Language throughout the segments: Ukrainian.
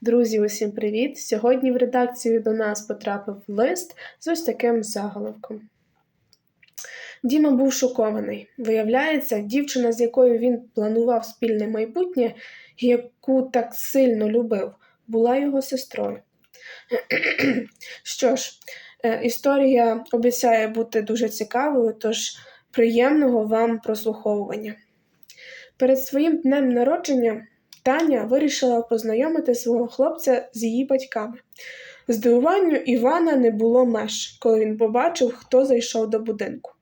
Друзі, усім привіт! Сьогодні в редакцію до нас потрапив лист з ось таким заголовком. Діма був шокований. Виявляється, дівчина, з якою він планував спільне майбутнє, яку так сильно любив, була його сестрою. Що ж, е, історія обіцяє бути дуже цікавою, тож приємного вам прослуховування. Перед своїм днем народження Таня вирішила познайомити свого хлопця з її батьками. Здивуванню Івана не було меж, коли він побачив, хто зайшов до будинку.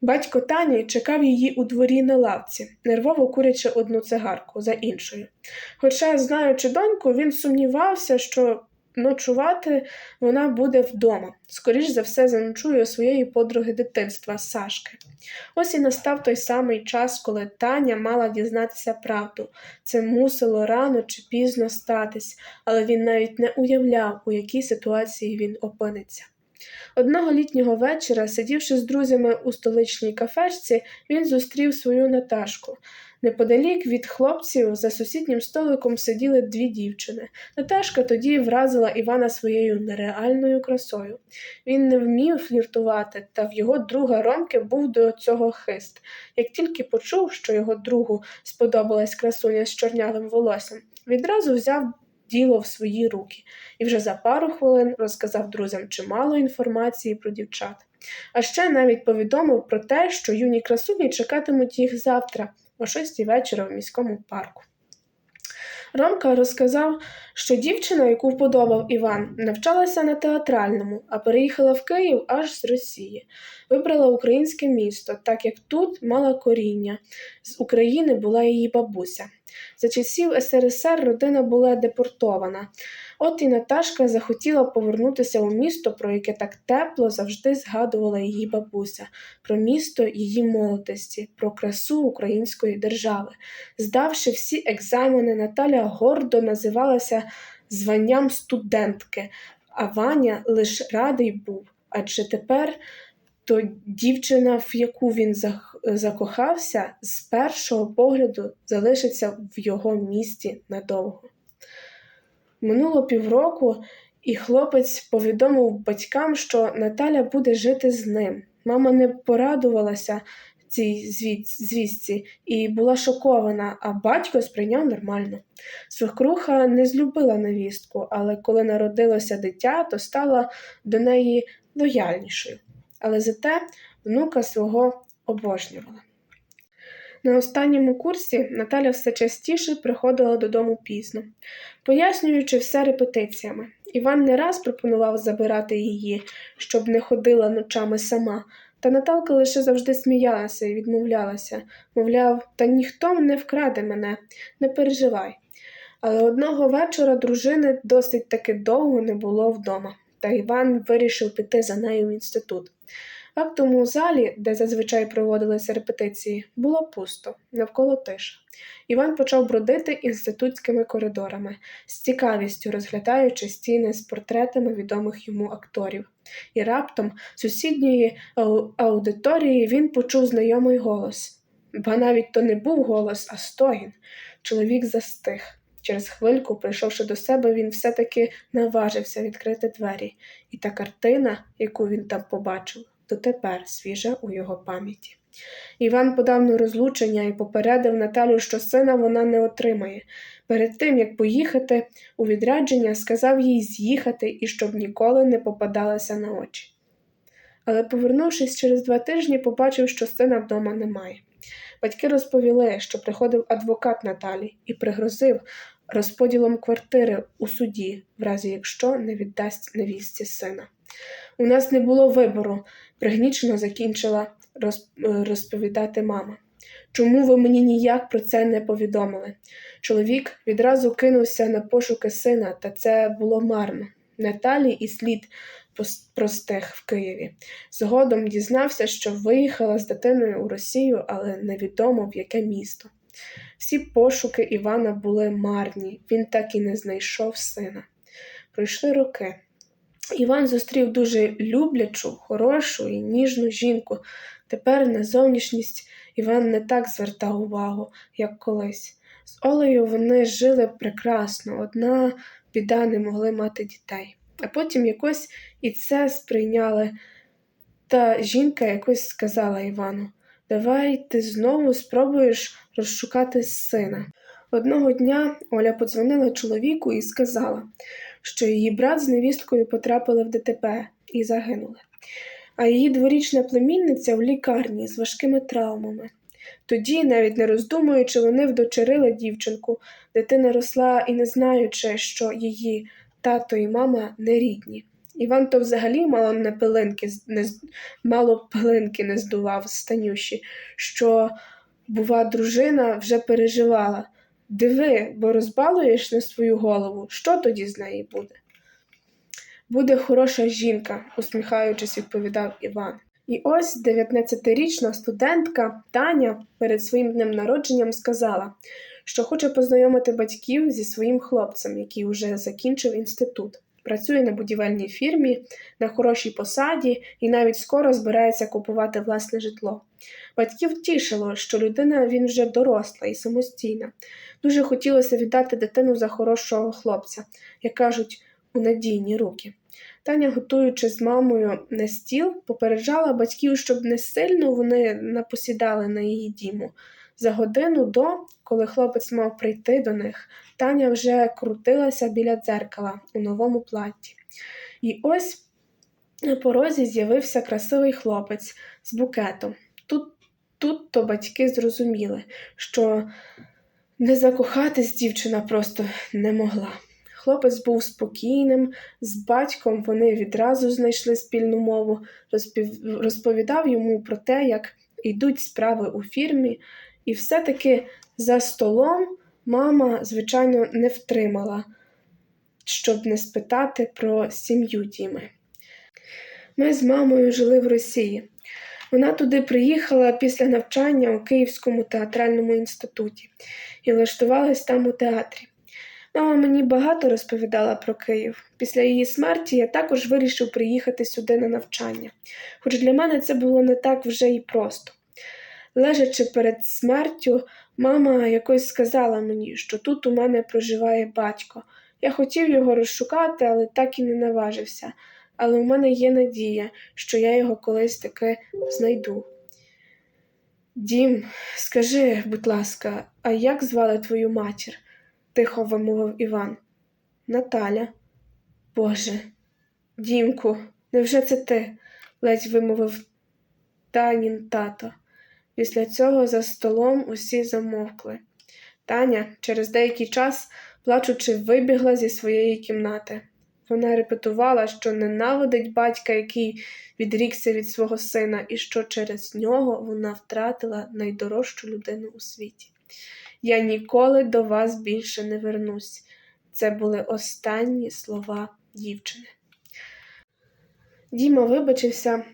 Батько Тані чекав її у дворі на лавці, нервово курячи одну цигарку за іншою. Хоча, знаючи доньку, він сумнівався, що ночувати вона буде вдома. Скоріш за все, заночує у своєї подруги дитинства Сашки. Ось і настав той самий час, коли Таня мала дізнатися правду. Це мусило рано чи пізно статись, але він навіть не уявляв, у якій ситуації він опиниться. Одного літнього вечора, сидівши з друзями у столичній кафешці, він зустрів свою Наташку. Неподалік від хлопців за сусіднім столиком сиділи дві дівчини. Наташка тоді вразила Івана своєю нереальною красою. Він не вмів фліртувати, та в його друга Ромки був до цього хист. Як тільки почув, що його другу сподобалась красуня з чорнявим волоссям, відразу взяв діло в свої руки і вже за пару хвилин розказав друзям чимало інформації про дівчат. А ще навіть повідомив про те, що юні красуні чекатимуть їх завтра о шостій вечора в міському парку. Ромка розказав, що дівчина, яку вподобав Іван, навчалася на театральному, а переїхала в Київ аж з Росії. Вибрала українське місто, так як тут мала коріння. З України була її бабуся. За часів СРСР родина була депортована. От і Наташка захотіла повернутися у місто, про яке так тепло завжди згадувала її бабуся, про місто її молодості, про красу української держави. Здавши всі екзамени, Наталя гордо називалася званням студентки, а Ваня лише радий був, адже тепер то дівчина, в яку він закохався, з першого погляду залишиться в його місті надовго. Минуло півроку, і хлопець повідомив батькам, що Наталя буде жити з ним. Мама не порадувалася цій звістці і була шокована, а батько сприйняв нормально. Свекруха не злюбила невістку, але коли народилося дитя, то стала до неї лояльнішою. Але зате внука свого обожнювала. На останньому курсі Наталя все частіше приходила додому пізно, пояснюючи все репетиціями. Іван не раз пропонував забирати її, щоб не ходила ночами сама, та Наталка лише завжди сміялася і відмовлялася, мовляв, та ніхто не вкраде мене, не переживай. Але одного вечора дружини досить таки довго не було вдома, та Іван вирішив піти за нею в інститут. В актовому залі, де зазвичай проводилися репетиції, було пусто, навколо тиша. Іван почав бродити інститутськими коридорами, з цікавістю розглядаючи стіни з портретами відомих йому акторів. І раптом з сусідньої аудиторії він почув знайомий голос. Ба навіть то не був голос, а стогін. Чоловік застиг. Через хвильку, прийшовши до себе, він все-таки наважився відкрити двері, і та картина, яку він там побачив, дотепер свіжа у його пам'яті. Іван подав на розлучення і попередив Наталю, що сина вона не отримає. Перед тим, як поїхати у відрядження, сказав їй з'їхати і щоб ніколи не попадалася на очі. Але, повернувшись через два тижні, побачив, що сина вдома немає. Батьки розповіли, що приходив адвокат Наталі і пригрозив розподілом квартири у суді, в разі якщо не віддасть невістці сина. У нас не було вибору, пригнічено закінчила розповідати мама. Чому ви мені ніяк про це не повідомили? Чоловік відразу кинувся на пошуки сина, та це було марно. Наталі і слід простих в Києві. Згодом дізнався, що виїхала з дитиною у Росію, але невідомо в яке місто. Всі пошуки Івана були марні, він так і не знайшов сина. Пройшли роки. Іван зустрів дуже люблячу, хорошу і ніжну жінку. Тепер на зовнішність Іван не так звертав увагу, як колись. З Олею вони жили прекрасно, одна біда не могли мати дітей. А потім якось і це сприйняли. Та жінка якось сказала Івану Давай ти знову спробуєш розшукати сина. Одного дня Оля подзвонила чоловіку і сказала, що її брат з невісткою потрапили в ДТП і загинули, а її дворічна племінниця в лікарні з важкими травмами. Тоді, навіть не роздумуючи, вони вдочерили дівчинку. Дитина росла і не знаючи, що її тато і мама не рідні. Іван то взагалі мало не пилинки, не, мало пилинки не здував з Станюші, що, бува, дружина вже переживала. Диви, бо розбалуєш на свою голову, що тоді з неї буде? Буде хороша жінка, усміхаючись, відповідав Іван. І ось 19-річна студентка Таня перед своїм днем народженням сказала, що хоче познайомити батьків зі своїм хлопцем, який уже закінчив інститут. Працює на будівельній фірмі, на хорошій посаді і навіть скоро збирається купувати власне житло. Батьків тішило, що людина він вже доросла і самостійна. Дуже хотілося віддати дитину за хорошого хлопця, як кажуть, у надійні руки. Таня, готуючи з мамою на стіл, попереджала батьків, щоб не сильно вони напосідали на її діму. За годину до, коли хлопець мав прийти до них, Таня вже крутилася біля дзеркала у новому платі. І ось на порозі з'явився красивий хлопець з букетом. Тут, тут то батьки зрозуміли, що не закохатись дівчина просто не могла. Хлопець був спокійним, з батьком вони відразу знайшли спільну мову, розповідав йому про те, як йдуть справи у фірмі, і все-таки за столом мама, звичайно, не втримала, щоб не спитати про сім'ю Діми. Ми з мамою жили в Росії. Вона туди приїхала після навчання у Київському театральному інституті і влаштувалась там у театрі. Мама мені багато розповідала про Київ. Після її смерті я також вирішив приїхати сюди на навчання, хоч для мене це було не так вже і просто. Лежачи перед смертю, мама якось сказала мені, що тут у мене проживає батько. Я хотів його розшукати, але так і не наважився. Але у мене є надія, що я його колись таки знайду. Дім, скажи, будь ласка, а як звали твою матір? тихо вимовив Іван. Наталя. Боже, Дімку, невже це ти? ледь вимовив Танін тато. Після цього за столом усі замовкли. Таня через деякий час, плачучи, вибігла зі своєї кімнати. Вона репетувала, що ненавидить батька, який відрікся від свого сина, і що через нього вона втратила найдорожчу людину у світі. Я ніколи до вас більше не вернусь. Це були останні слова дівчини. Діма вибачився,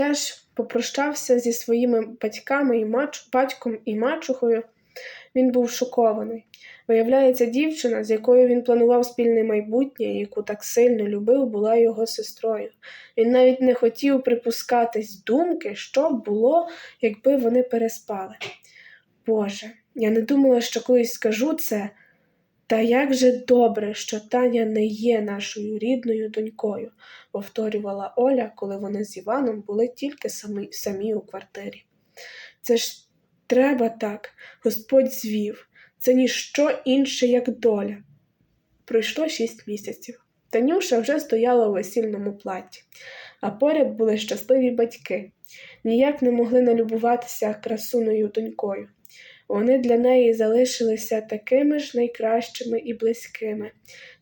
теж попрощався зі своїми батьками і мач... батьком і мачухою. Він був шокований. Виявляється, дівчина, з якою він планував спільне майбутнє, яку так сильно любив, була його сестрою. Він навіть не хотів припускатись думки, що б було, якби вони переспали. Боже, я не думала, що колись скажу це. Та як же добре, що Таня не є нашою рідною донькою, повторювала Оля, коли вони з Іваном були тільки самі, самі у квартирі. Це ж треба так, Господь звів, це ніщо інше, як доля. Пройшло шість місяців. Танюша вже стояла у весільному платі, а поряд були щасливі батьки, ніяк не могли налюбуватися красуною донькою. Вони для неї залишилися такими ж найкращими і близькими,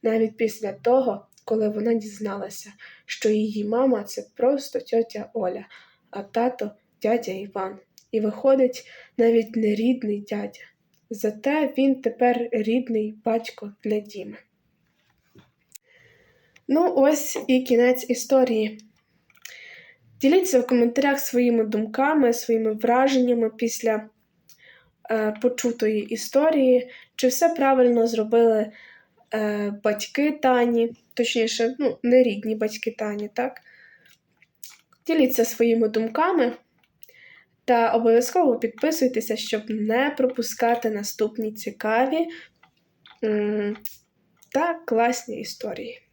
навіть після того, коли вона дізналася, що її мама це просто тьотя Оля, а тато дядя Іван. І виходить, навіть не рідний дядя. Зате він тепер рідний батько для Діми. Ну, ось і кінець історії. Діліться в коментарях своїми думками, своїми враженнями після почутої історії, чи все правильно зробили е, батьки Тані, точніше, ну, не рідні батьки Тані, так? Діліться своїми думками. Та обов'язково підписуйтеся, щоб не пропускати наступні цікаві та класні історії.